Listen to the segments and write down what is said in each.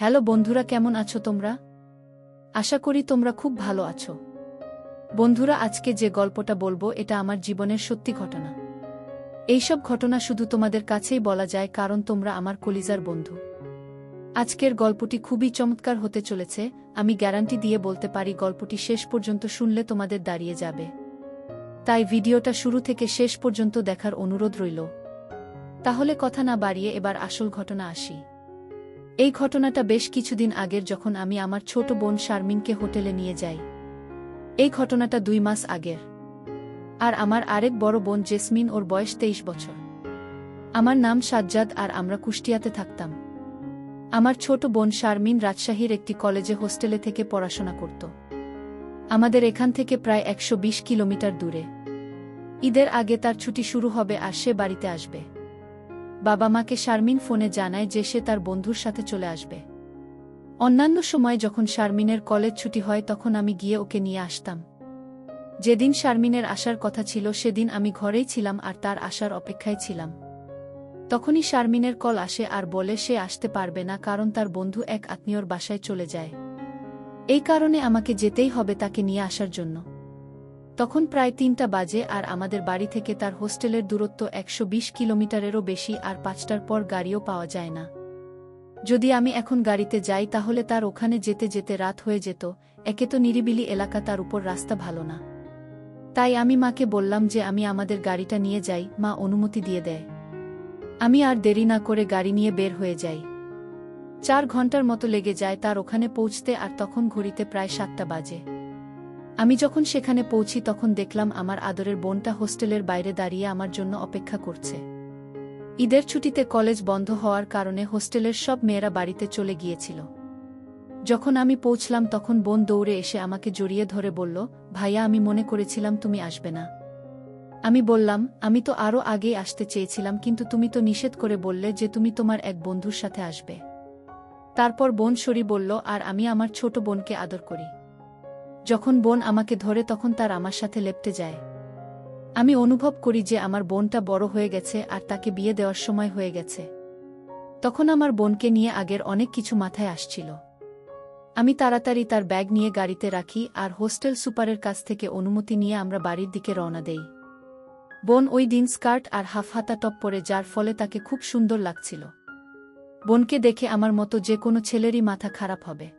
Hello বন্ধুরা, কেমন আছো তোমরা? আশা করি তোমরা খুব ভালো আছো। বন্ধুরা, আজকে যে গল্পটা বলব, এটা আমার জীবনের সত্যি ঘটনা। এইসব ঘটনা শুধু তোমাদের কাছেই বলা যায়, কারণ তোমরা আমার কলিজার বন্ধু। আজকের গল্পটি খুবই চমৎকার হতে চলেছে, আমি গ্যারান্টি দিয়ে বলতে পারি, গল্পটি শেষ পর্যন্ত শুনলে তোমাদের দাঁড়িয়ে যাবে। তাই ভিডিওটা শুরু থেকে শেষ পর্যন্ত দেখার অনুরোধ রইল। তাহলে কথা না বাড়িয়ে এবার আসল ঘটনা আসি। এই ঘটনাটা বেশ কিছুদিন আগের যখন আমি আমার ছোট বোন শারমিনকে হোটেলে নিয়ে যাই। এই ঘটনাটা দুই মাস আগের। আর আমার আরেক বড় বোন জেসমিন ওর বয়স তেইশ বছর। আমার নাম সাজ্জাদ আর আমরা কুষ্টিয়াতে থাকতাম। আমার ছোট বোন শারমিন রাজশাহীর একটি কলেজে হোস্টেলে থেকে পড়াশোনা করত। আমাদের এখান থেকে প্রায় একশো বিশ কিলোমিটার দূরে। ঈদের আগে তার ছুটি শুরু হবে আর সে বাড়িতে আসবে। বাবা মাকে শারমিন ফোনে জানায় যে সে তার বন্ধুর সাথে চলে আসবে। অন্যান্য সময় যখন শারমিনের কলেজ ছুটি হয় তখন আমি গিয়ে ওকে নিয়ে আসতাম। যেদিন শারমিনের আসার কথা ছিল সেদিন আমি ঘরেই ছিলাম আর তার আসার অপেক্ষায় ছিলাম। তখনই শারমিনের কল আসে আর বলে সে আসতে পারবে না কারণ তার বন্ধু এক আত্মীয়র বাসায় চলে যায়। এই কারণে আমাকে যেতেই হবে তাকে নিয়ে আসার জন্য। তখন প্রায় তিনটা বাজে আর আমাদের বাড়ি থেকে তার হোস্টেলের দূরত্ব একশো বিশ কিলোমিটারেরও বেশি আর পাঁচটার পর গাড়িও পাওয়া যায় না। যদি আমি এখন গাড়িতে যাই তাহলে তার ওখানে যেতে যেতে রাত হয়ে যেত, একে তো নিরিবিলি এলাকা তার উপর রাস্তা ভালো না। তাই আমি মাকে বললাম যে আমি আমাদের গাড়িটা নিয়ে যাই, মা অনুমতি দিয়ে দেয়। আমি আর দেরি না করে গাড়ি নিয়ে বের হয়ে যাই। চার ঘণ্টার মতো লেগে যায় তার ওখানে পৌঁছতে আর তখন ঘড়িতে প্রায় সাতটা বাজে। আমি যখন সেখানে পৌঁছি তখন দেখলাম আমার আদরের বোনটা হোস্টেলের বাইরে দাঁড়িয়ে আমার জন্য অপেক্ষা করছে। ঈদের ছুটিতে কলেজ বন্ধ হওয়ার কারণে হোস্টেলের সব মেয়েরা বাড়িতে চলে গিয়েছিল। যখন আমি পৌঁছলাম তখন বোন দৌড়ে এসে আমাকে জড়িয়ে ধরে বলল, ভাইয়া, আমি মনে করেছিলাম তুমি আসবে না। আমি বললাম, আমি তো আরও আগেই আসতে চেয়েছিলাম, কিন্তু তুমি তো নিষেধ করে বললে যে তুমি তোমার এক বন্ধুর সাথে আসবে। তারপর বোন সরি বলল, আর আমি আমার ছোট বোনকে আদর করি। যখন বোন আমাকে ধরে তখন তার আমার সাথে লেপটে যায়। আমি অনুভব করি যে আমার বোনটা বড় হয়ে গেছে আর তাকে বিয়ে দেওয়ার সময় হয়ে গেছে। তখন আমার বোনকে নিয়ে আগের অনেক কিছু মাথায় আসছিল। আমি তাড়াতাড়ি তার ব্যাগ নিয়ে গাড়িতে রাখি আর হোস্টেল সুপারের কাছ থেকে অনুমতি নিয়ে আমরা বাড়ির দিকে রওনা দেই। বোন ওই দিন স্কার্ট আর হাফ হাতা টপ পরে যার ফলে তাকে খুব সুন্দর লাগছিল। বোনকে দেখে আমার মতো যে কোনো ছেলেরই মাথা খারাপ হবে।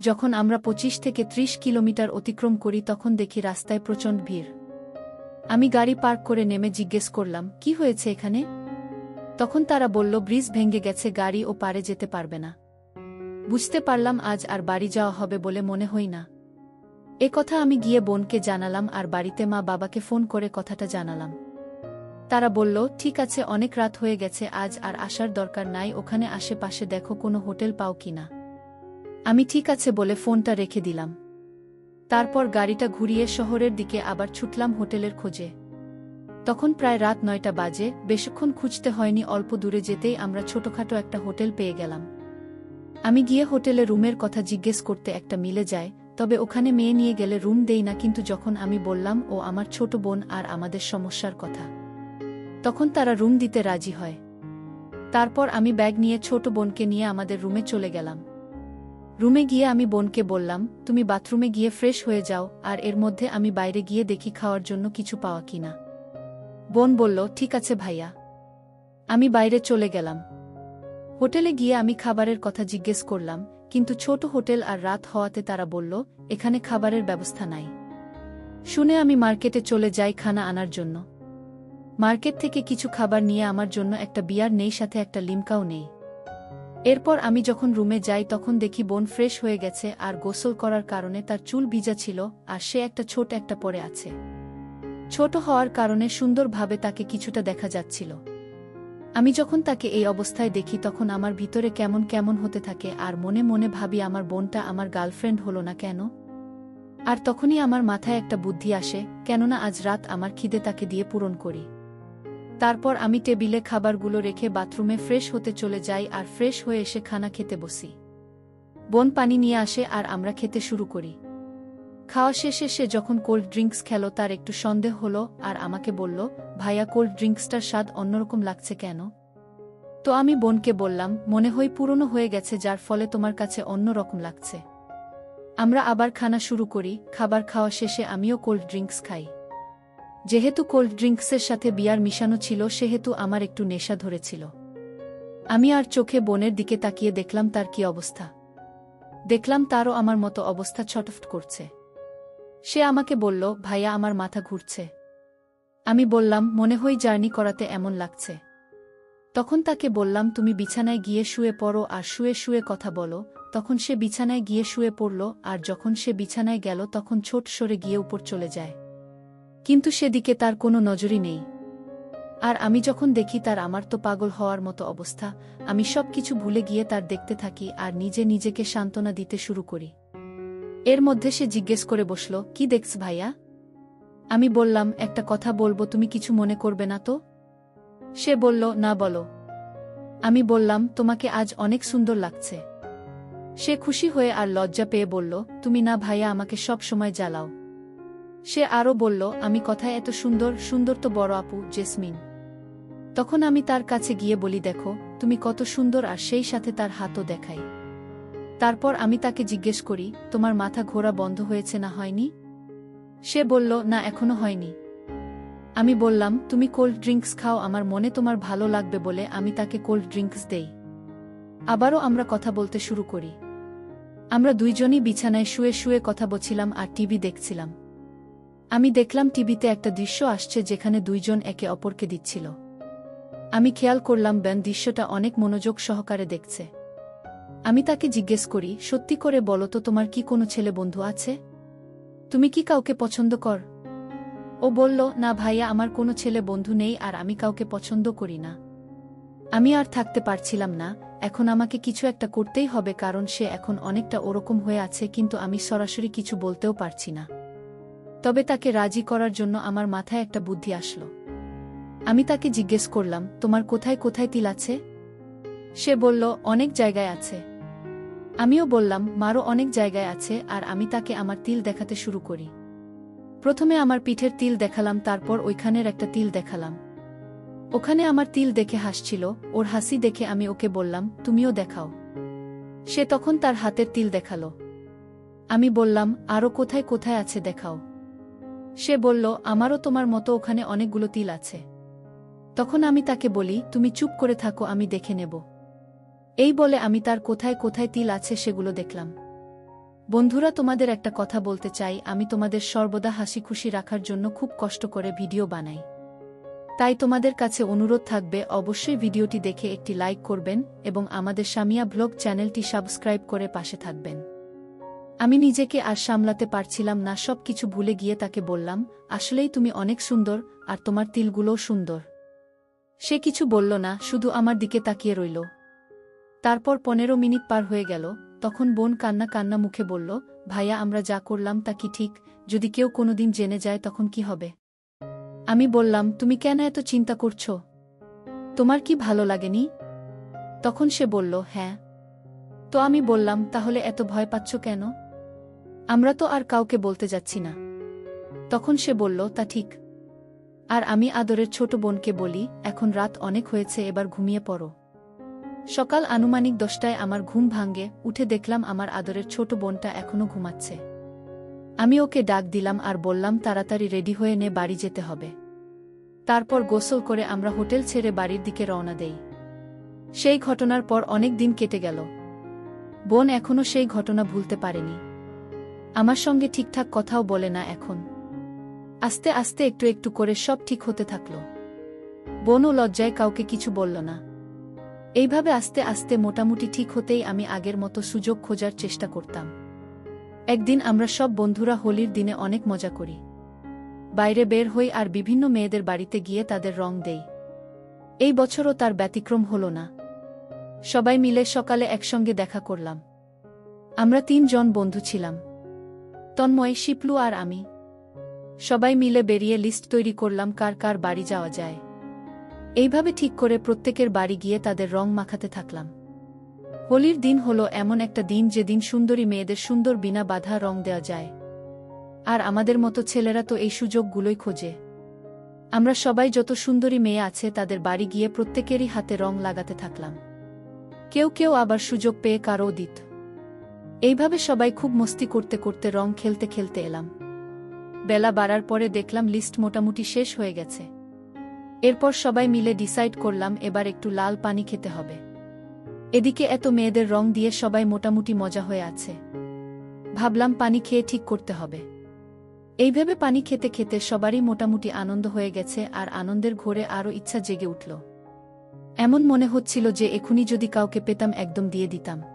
যখন আমরা পঁচিশ থেকে ত্রিশ কিলোমিটার অতিক্রম করি তখন দেখি রাস্তায় প্রচণ্ড ভিড়। আমি গাড়ি পার্ক করে নেমে জিজ্ঞেস করলাম, কি হয়েছে এখানে? তখন তারা বলল, ব্রিজ ভেঙে গেছে, গাড়ি ও পারে যেতে পারবে না। বুঝতে পারলাম আজ আর বাড়ি যাওয়া হবে বলে মনে হই না। এ কথা আমি গিয়ে বোনকে জানালাম আর বাড়িতে মা বাবাকে ফোন করে কথাটা জানালাম। তারা বলল, ঠিক আছে, অনেক রাত হয়ে গেছে, আজ আর আসার দরকার নাই, ওখানে আশেপাশে দেখো কোনো হোটেল পাও কিনা আমি ঠিক আছে বলে ফোনটা রেখে দিলাম। তারপর গাড়িটা ঘুরিয়ে শহরের দিকে আবার ছুটলাম হোটেলের খোঁজে। তখন প্রায় রাত নয়টা বাজে, বেশিক্ষণ খুঁজতে হয়নি, অল্প দূরে যেতেই আমরা ছোটখাটো একটা হোটেল পেয়ে গেলাম। আমি গিয়ে হোটেলে রুমের কথা জিজ্ঞেস করতে একটা মিলে যায়, তবে ওখানে মেয়ে নিয়ে গেলে রুম দেই না, কিন্তু যখন আমি বললাম, ও আমার ছোট বোন আর আমাদের সমস্যার কথা। তখন তারা রুম দিতে রাজি হয়। তারপর আমি ব্যাগ নিয়ে ছোট বোনকে নিয়ে আমাদের রুমে চলে গেলাম। রুমে গিয়ে আমি বোনকে বললাম, তুমি বাথরুমে গিয়ে ফ্রেশ হয়ে যাও, আর এর মধ্যে আমি বাইরে গিয়ে দেখি খাওয়ার জন্য কিছু পাওয়া কিনা বোন বলল, ঠিক আছে ভাইয়া। আমি বাইরে চলে গেলাম। হোটেলে গিয়ে আমি খাবারের কথা জিজ্ঞেস করলাম, কিন্তু ছোট হোটেল আর রাত হওয়াতে তারা বলল, এখানে খাবারের ব্যবস্থা নাই। শুনে আমি মার্কেটে চলে যাই খানা আনার জন্য। মার্কেট থেকে কিছু খাবার নিয়ে আমার জন্য একটা বিয়ার নেই, সাথে একটা লিমকাও নেই। এরপর আমি যখন রুমে যাই তখন দেখি বোন ফ্রেশ হয়ে গেছে আর গোসল করার কারণে তার চুল ভিজা ছিল আর সে একটা ছোট একটা পরে আছে। ছোট হওয়ার কারণে সুন্দরভাবে তাকে কিছুটা দেখা যাচ্ছিল। আমি যখন তাকে এই অবস্থায় দেখি তখন আমার ভিতরে কেমন কেমন হতে থাকে আর মনে মনে ভাবি আমার বোনটা আমার গার্লফ্রেন্ড হলো না কেন? আর তখনই আমার মাথায় একটা বুদ্ধি আসে, কেননা আজ রাত আমার খিদে তাকে দিয়ে পূরণ করি। তারপর আমি টেবিলে খাবারগুলো রেখে বাথরুমে ফ্রেশ হতে চলে যাই আর ফ্রেশ হয়ে এসে খানা খেতে বসি। বোন পানি নিয়ে আসে আর আমরা খেতে শুরু করি। খাওয়া শেষে সে যখন কোল্ড ড্রিঙ্কস খেলো তার একটু সন্দেহ হলো আর আমাকে বলল, ভাইয়া, কোল্ড ড্রিঙ্কসটার স্বাদ অন্যরকম লাগছে কেন? তো আমি বোনকে বললাম, মনে হয় পুরনো হয়ে গেছে যার ফলে তোমার কাছে অন্য রকম লাগছে। আমরা আবার খানা শুরু করি, খাবার খাওয়া শেষে আমিও কোল্ড ড্রিঙ্কস খাই। যেহেতু কোল্ড ড্রিঙ্কসের সাথে বিয়ার মিশানো ছিল, সেহেতু আমার একটু নেশা ধরেছিল। আমি আর চোখে বোনের দিকে তাকিয়ে দেখলাম তার কি অবস্থা। দেখলাম তারও আমার মতো অবস্থা ছটফট করছে। সে আমাকে বলল, ভাইয়া, আমার মাথা ঘুরছে। আমি বললাম, মনে হয় জার্নি করাতে এমন লাগছে। তখন তাকে বললাম, তুমি বিছানায় গিয়ে শুয়ে পড়ো আর শুয়ে শুয়ে কথা বলো। তখন সে বিছানায় গিয়ে শুয়ে পড়ল, আর যখন সে বিছানায় গেল, তখন ছোট সরে গিয়ে উপর চলে যায়। কিন্তু সেদিকে তার কোনো নজরই নেই। আর আমি যখন দেখি তার আমার তো পাগল হওয়ার মতো অবস্থা, আমি সব কিছু ভুলে গিয়ে তার দেখতে থাকি আর নিজে নিজেকে সান্ত্বনা দিতে শুরু করি। এর মধ্যে সে জিজ্ঞেস করে বসল, কি দেখছ ভাইয়া? আমি বললাম, একটা কথা বলব, তুমি কিছু মনে করবে না তো? সে বলল, না বলো। আমি বললাম, তোমাকে আজ অনেক সুন্দর লাগছে। সে খুশি হয়ে আর লজ্জা পেয়ে বলল, তুমি না ভাইয়া আমাকে সব সময় জ্বালাও। সে আরও বলল, আমি কথায় এত সুন্দর সুন্দর তো বড় আপু, জেসমিন। তখন আমি তার কাছে গিয়ে বলি, দেখো, তুমি কত সুন্দর আর সেই সাথে তার হাতও দেখাই। তারপর আমি তাকে জিজ্ঞেস করি, তোমার মাথা ঘোরা বন্ধ হয়েছে না হয়নি? সে বলল, না, এখনও হয়নি। আমি বললাম, তুমি কোল্ড ড্রিঙ্কস খাও, আমার মনে তোমার ভালো লাগবে বলে আমি তাকে কোল্ড ড্রিঙ্কস দেই। আবারও আমরা কথা বলতে শুরু করি। আমরা দুইজনই বিছানায় শুয়ে শুয়ে কথা বলছিলাম আর টিভি দেখছিলাম। আমি দেখলাম টিভিতে একটা দৃশ্য আসছে যেখানে দুইজন একে অপরকে দিচ্ছিল। আমি খেয়াল করলাম ব্যান দৃশ্যটা অনেক মনোযোগ সহকারে দেখছে। আমি তাকে জিজ্ঞেস করি, সত্যি করে বলো তো তোমার কি কোনো ছেলে বন্ধু আছে? তুমি কি কাউকে পছন্দ কর? ও বলল, না ভাইয়া, আমার কোনো ছেলে বন্ধু নেই আর আমি কাউকে পছন্দ করি না। আমি আর থাকতে পারছিলাম না, এখন আমাকে কিছু একটা করতেই হবে কারণ সে এখন অনেকটা ওরকম হয়ে আছে কিন্তু আমি সরাসরি কিছু বলতেও পারছি না। তবে তাকে রাজি করার জন্য আমার মাথায় একটা বুদ্ধি আসলো। আমি তাকে জিজ্ঞেস করলাম, তোমার কোথায় কোথায় তিল আছে? সে বলল, অনেক জায়গায় আছে। আমিও বললাম, মারও অনেক জায়গায় আছে আর আমি তাকে আমার তিল দেখাতে শুরু করি। প্রথমে আমার পিঠের তিল দেখালাম, তারপর ওইখানের একটা তিল দেখালাম। ওখানে আমার তিল দেখে হাসছিল, ওর হাসি দেখে আমি ওকে বললাম, তুমিও দেখাও। সে তখন তার হাতের তিল দেখাল। আমি বললাম আরও কোথায় কোথায় আছে দেখাও। সে বলল, আমারও তোমার মতো ওখানে অনেকগুলো তিল আছে। তখন আমি তাকে বলি, তুমি চুপ করে থাকো, আমি দেখে নেব। এই বলে আমি তার কোথায় কোথায় তিল আছে সেগুলো দেখলাম। বন্ধুরা, তোমাদের একটা কথা বলতে চাই, আমি তোমাদের সর্বদা হাসি খুশি রাখার জন্য খুব কষ্ট করে ভিডিও বানাই। তাই তোমাদের কাছে অনুরোধ থাকবে, অবশ্যই ভিডিওটি দেখে একটি লাইক করবেন এবং আমাদের সামিয়া ব্লগ চ্যানেলটি সাবস্ক্রাইব করে পাশে থাকবেন। আমি নিজেকে আর সামলাতে পারছিলাম না সব কিছু ভুলে গিয়ে তাকে বললাম, আসলেই তুমি অনেক সুন্দর, আর তোমার তিলগুলোও সুন্দর। সে কিছু বলল না, শুধু আমার দিকে তাকিয়ে রইল। তারপর পনেরো মিনিট পার হয়ে গেল, তখন বোন কান্না কান্না মুখে বলল, ভাইয়া, আমরা যা করলাম তা কি ঠিক? যদি কেউ কোনোদিন জেনে যায় তখন কি হবে? আমি বললাম, তুমি কেন এত চিন্তা করছ? তোমার কি ভালো লাগেনি? তখন সে বলল হ্যাঁ। তো আমি বললাম, তাহলে এত ভয় পাচ্ছ কেন? আমরা তো আর কাউকে বলতে যাচ্ছি না। তখন সে বলল, তা ঠিক। আর আমি আদরের ছোট বোনকে বলি, এখন রাত অনেক হয়েছে, এবার ঘুমিয়ে পড়ো। সকাল আনুমানিক দশটায় আমার ঘুম ভাঙ্গে উঠে দেখলাম আমার আদরের ছোট বোনটা এখনও ঘুমাচ্ছে। আমি ওকে ডাক দিলাম আর বললাম, তাড়াতাড়ি রেডি হয়ে নে, বাড়ি যেতে হবে। তারপর গোসল করে আমরা হোটেল ছেড়ে বাড়ির দিকে রওনা দেই। সেই ঘটনার পর অনেক দিন কেটে গেল। বোন এখনও সেই ঘটনা ভুলতে পারেনি। আমার সঙ্গে ঠিকঠাক কথাও বলে না এখন। আস্তে আস্তে একটু একটু করে সব ঠিক হতে থাকল। বোনও লজ্জায় কাউকে কিছু বলল না। এইভাবে আস্তে আস্তে মোটামুটি ঠিক হতেই আমি আগের মতো সুযোগ খোঁজার চেষ্টা করতাম। একদিন আমরা সব বন্ধুরা হোলির দিনে অনেক মজা করি। বাইরে বের হই আর বিভিন্ন মেয়েদের বাড়িতে গিয়ে তাদের রং দেই। এই বছরও তার ব্যতিক্রম হল না। সবাই মিলে সকালে একসঙ্গে দেখা করলাম। আমরা তিনজন বন্ধু ছিলাম। তন্ময়, শিপলু আর আমি। সবাই মিলে বেরিয়ে লিস্ট তৈরি করলাম কার কার বাড়ি যাওয়া যায়। এইভাবে ঠিক করে প্রত্যেকের বাড়ি গিয়ে তাদের রং মাখাতে থাকলাম। হোলির দিন হল এমন একটা দিন যেদিন সুন্দরী মেয়েদের সুন্দর বিনা বাধা রং দেওয়া যায়। আর আমাদের মতো ছেলেরা তো এই সুযোগগুলোই খোঁজে। আমরা সবাই যত সুন্দরী মেয়ে আছে তাদের বাড়ি গিয়ে প্রত্যেকেরই হাতে রং লাগাতে থাকলাম। কেউ কেউ আবার সুযোগ পেয়ে কারও দিত এইভাবে সবাই খুব মস্তি করতে করতে রং খেলতে খেলতে এলাম। বেলা বাড়ার পরে দেখলাম লিস্ট মোটামুটি শেষ হয়ে গেছে। এরপর সবাই মিলে ডিসাইড করলাম এবার একটু লাল পানি খেতে হবে। এদিকে এত মেয়েদের রং দিয়ে সবাই মোটামুটি মজা হয়ে আছে। ভাবলাম পানি খেয়ে ঠিক করতে হবে। এইভাবে পানি খেতে খেতে সবারই মোটামুটি আনন্দ হয়ে গেছে আর আনন্দের ঘোরে আরও ইচ্ছা জেগে উঠল। এমন মনে হচ্ছিল যে এখনই যদি কাউকে পেতাম একদম দিয়ে দিতাম।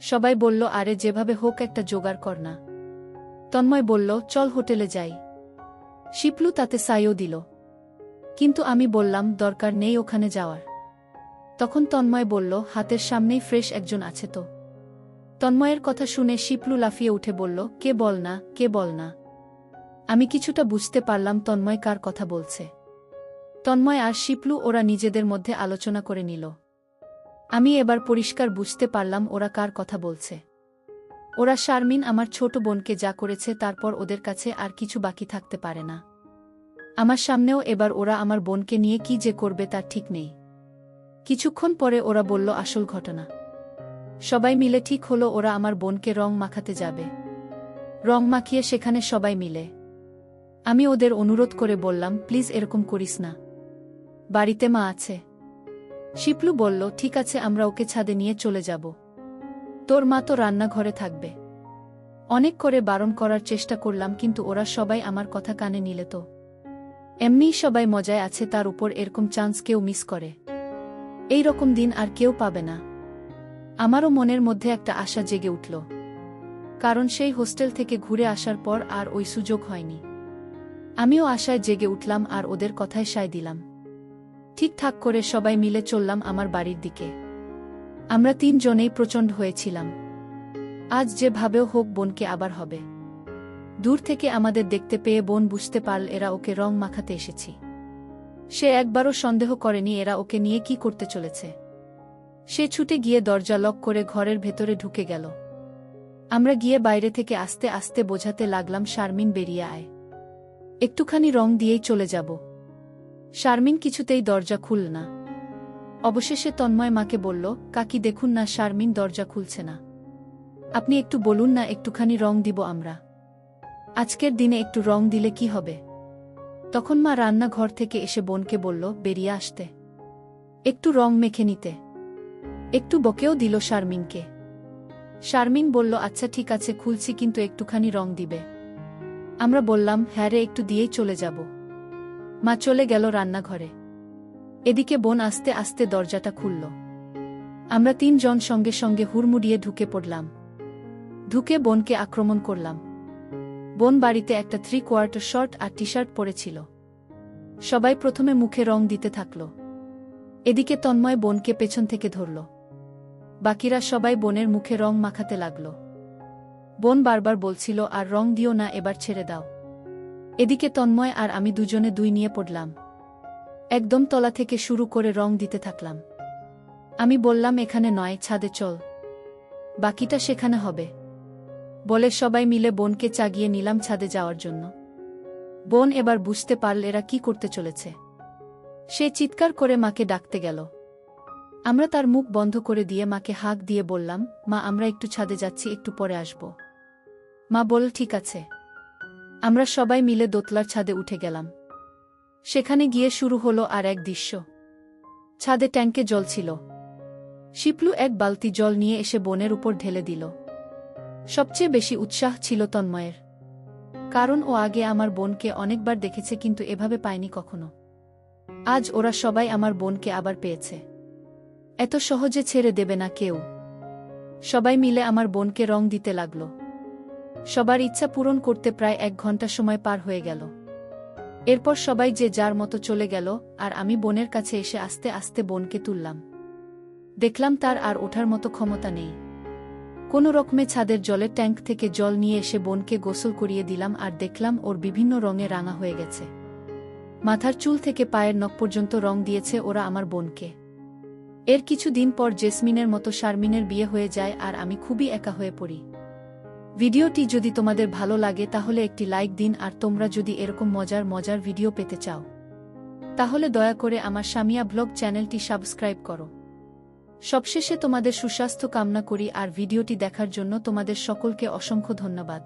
সবাই বলল, আরে, যেভাবে হোক একটা জোগাড় কর না। তন্ময় বলল, চল হোটেলে যাই। শিপলু তাতে সাইও দিল। কিন্তু আমি বললাম, দরকার নেই ওখানে যাওয়ার। তখন তন্ময় বলল, হাতের সামনেই ফ্রেশ একজন আছে তো? তন্ময়ের কথা শুনে শিপলু লাফিয়ে উঠে বলল, কে বল না, কে বল না? আমি কিছুটা বুঝতে পারলাম তন্ময় কার কথা বলছে। তন্ময় আর শিপলু ওরা নিজেদের মধ্যে আলোচনা করে নিল। আমি এবার পরিষ্কার বুঝতে পারলাম ওরা কার কথা বলছে। ওরা শারমিন আমার ছোট বোনকে যা করেছে তারপর ওদের কাছে আর কিছু বাকি থাকতে পারে না। আমার সামনেও এবার ওরা আমার বোনকে নিয়ে কি যে করবে তার ঠিক নেই। কিছুক্ষণ পরে ওরা বলল, আসল ঘটনা। সবাই মিলে ঠিক হলো, ওরা আমার বোনকে রং মাখাতে যাবে। রং মাখিয়ে সেখানে সবাই মিলে। আমি ওদের অনুরোধ করে বললাম, প্লিজ এরকম করিস না। বাড়িতে মা আছে। শিপলু বলল, ঠিক আছে, আমরা ওকে ছাদে নিয়ে চলে যাব। তোর মা তো রান্নাঘরে থাকবে। অনেক করে বারণ করার চেষ্টা করলাম, কিন্তু ওরা সবাই আমার কথা কানে নিলে তো। এমনিই সবাই মজায় আছে, তার উপর এরকম চান্স কেউ মিস করে। এই রকম দিন আর কেউ পাবে না। আমারও মনের মধ্যে একটা আশা জেগে উঠল। কারণ সেই হোস্টেল থেকে ঘুরে আসার পর আর ওই সুযোগ হয়নি। আমিও আশায় জেগে উঠলাম আর ওদের কথায় সায় দিলাম। ঠিকঠাক করে সবাই মিলে চললাম আমার বাড়ির দিকে। আমরা তিনজনেই প্রচণ্ড হয়েছিলাম। আজ যেভাবেও হোক বোনকে আবার হবে। দূর থেকে আমাদের দেখতে পেয়ে বোন বুঝতে পারল এরা ওকে রং মাখাতে এসেছি। সে একবারও সন্দেহ করেনি এরা ওকে নিয়ে কি করতে চলেছে। সে ছুটে গিয়ে দরজা লক করে ঘরের ভেতরে ঢুকে গেল। আমরা গিয়ে বাইরে থেকে আস্তে আস্তে বোঝাতে লাগলাম শারমিন বেরিয়ে আয়। একটুখানি রং দিয়েই চলে যাব। শারমিন কিছুতেই দরজা খুল না। অবশেষে তন্ময় মাকে বলল, কাকি, দেখুন না, শারমিন দরজা খুলছে না। আপনি একটু বলুন না, একটুখানি রং দিব আমরা। আজকের দিনে একটু রং দিলে কি হবে? তখন মা রান্নাঘর থেকে এসে বোনকে বলল, বেরিয়ে আসতে। একটু রং মেখে নিতে। একটু বকেও দিল শারমিনকে। শারমিন বলল আচ্ছা ঠিক আছে, খুলছি, কিন্তু একটুখানি রং দিবে। আমরা বললাম হ্যাঁ রে, একটু দিয়েই চলে যাব। মা চলে গেল রান্নাঘরে। এদিকে বোন আস্তে আস্তে দরজাটা খুলল। আমরা তিনজন সঙ্গে সঙ্গে হুড়মুড়িয়ে ঢুকে পড়লাম। ঢুকে বোনকে আক্রমণ করলাম। বোন বাড়িতে একটা থ্রি কোয়ার্টার শর্ট আর টি শার্ট পরেছিল। সবাই প্রথমে মুখে রং দিতে থাকল। এদিকে তন্ময় বোনকে পেছন থেকে ধরল। বাকিরা সবাই বোনের মুখে রং মাখাতে লাগল। বোন বারবার বলছিল, আর রং দিও না, এবার ছেড়ে দাও। এদিকে তন্ময় আর আমি দুজনে দুই নিয়ে পড়লাম। একদম তলা থেকে শুরু করে রং দিতে থাকলাম। আমি বললাম, এখানে নয়, ছাদে চল। বাকিটা সেখানে হবে। বলে সবাই মিলে বোনকে চাগিয়ে নিলাম ছাদে যাওয়ার জন্য। বোন এবার বুঝতে পারল এরা কি করতে চলেছে। সে চিৎকার করে মাকে ডাকতে গেল। আমরা তার মুখ বন্ধ করে দিয়ে মাকে হাঁক দিয়ে বললাম, মা, আমরা একটু ছাদে যাচ্ছি, একটু পরে আসব। মা বল ঠিক আছে। আমরা সবাই মিলে দোতলার ছাদে উঠে গেলাম। সেখানে গিয়ে শুরু হলো আর এক দৃশ্য। ছাদে ট্যাঙ্কে জল ছিল। শিপলু এক বালতি জল নিয়ে এসে বনের উপর ঢেলে দিল। সবচেয়ে বেশি উৎসাহ ছিল তন্ময়ের। কারণ ও আগে আমার বোনকে অনেকবার দেখেছে কিন্তু এভাবে পায়নি কখনো। আজ ওরা সবাই আমার বোনকে আবার পেয়েছে। এত সহজে ছেড়ে দেবে না কেউ। সবাই মিলে আমার বোনকে রং দিতে লাগল। সবার ইচ্ছা পূরণ করতে প্রায় এক ঘণ্টা সময় পার হয়ে গেল। এরপর সবাই যে যার মতো চলে গেল, আর আমি বোনের কাছে এসে আস্তে আস্তে বোনকে তুললাম। দেখলাম তার আর ওঠার মতো ক্ষমতা নেই। কোনো রকমে ছাদের জলের ট্যাঙ্ক থেকে জল নিয়ে এসে বোনকে গোসল করিয়ে দিলাম আর দেখলাম ওর বিভিন্ন রঙে রাঙা হয়ে গেছে। মাথার চুল থেকে পায়ের নখ পর্যন্ত রং দিয়েছে ওরা আমার বোনকে। এর কিছু দিন পর জেসমিনের মতো শারমিনের বিয়ে হয়ে যায় আর আমি খুবই একা হয়ে পড়ি। ভিডিওটি যদি তোমাদের ভালো লাগে তাহলে একটি লাইক দিন আর তোমরা যদি এরকম মজার মজার ভিডিও পেতে চাও। তাহলে দয়া করে আমার সামিয়া ব্লগ চ্যানেলটি সাবস্ক্রাইব করো। সবশেষে তোমাদের সুস্বাস্থ্য কামনা করি আর ভিডিওটি দেখার জন্য তোমাদের সকলকে অসংখ্য ধন্যবাদ।